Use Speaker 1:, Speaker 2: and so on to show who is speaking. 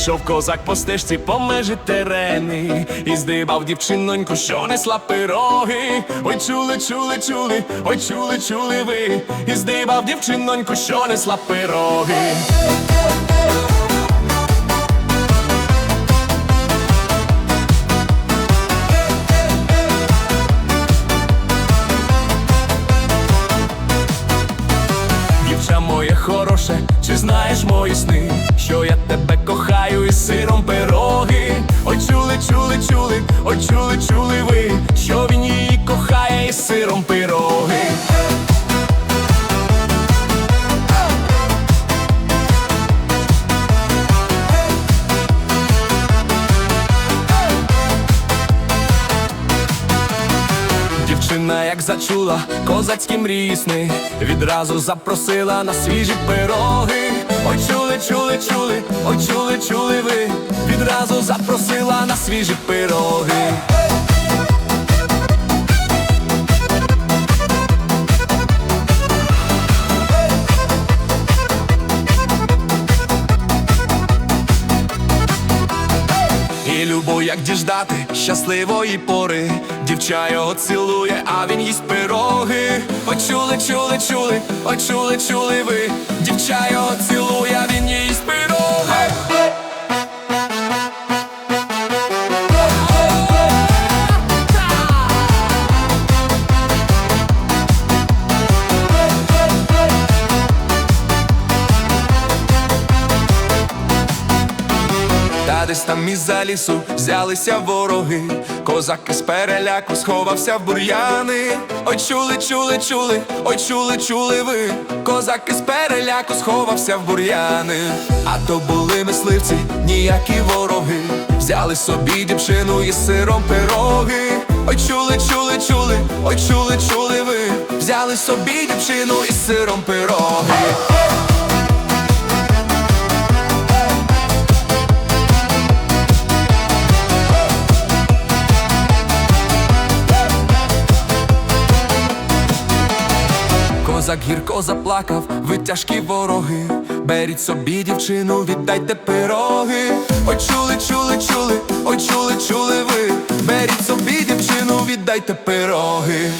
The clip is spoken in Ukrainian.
Speaker 1: Ішов козак по стежці по межі терени, і здибав дівчиноньку, що несла пироги. Ой, чули, чули, чули, ой, чули, чули ви, і здибав дівчиноньку, що несла пироги. Хороше, чи знаєш мої сни, що я тебе кохаю і сиром пироги. Ой, чули, чули, чули, ой, чули, чули ви, зачула козацькі мрії сни, відразу запросила на свіжі пироги. Ой, чули, чули, чули, ой, чули, чули ви, відразу запросила на свіжі пироги. Любов, як діждати щасливої пори. Дівча його цілує, а він їсть пироги. Ой, чули, чули, чули, ой, чули, чули ви. Дівча його цілує, Десь там із-за лісу взялися вороги, козак із переляку сховався в бур'яни. Ой, чули, чули, чули, ой, чули, чули ви. Козак із переляку сховався в бур'яни. А то були мисливці, ніякі вороги. Взяли собі дівчину із сиром пироги. Ой, чули, чули, чули, ой, чули, чули ви. Взяли собі дівчину із сиром пироги. Козак гірко заплакав, ви тяжкі вороги. Беріть собі дівчину, віддайте пироги. Ой, чули, чули, чули, ой, чули, чули ви. Беріть собі дівчину, віддайте пироги.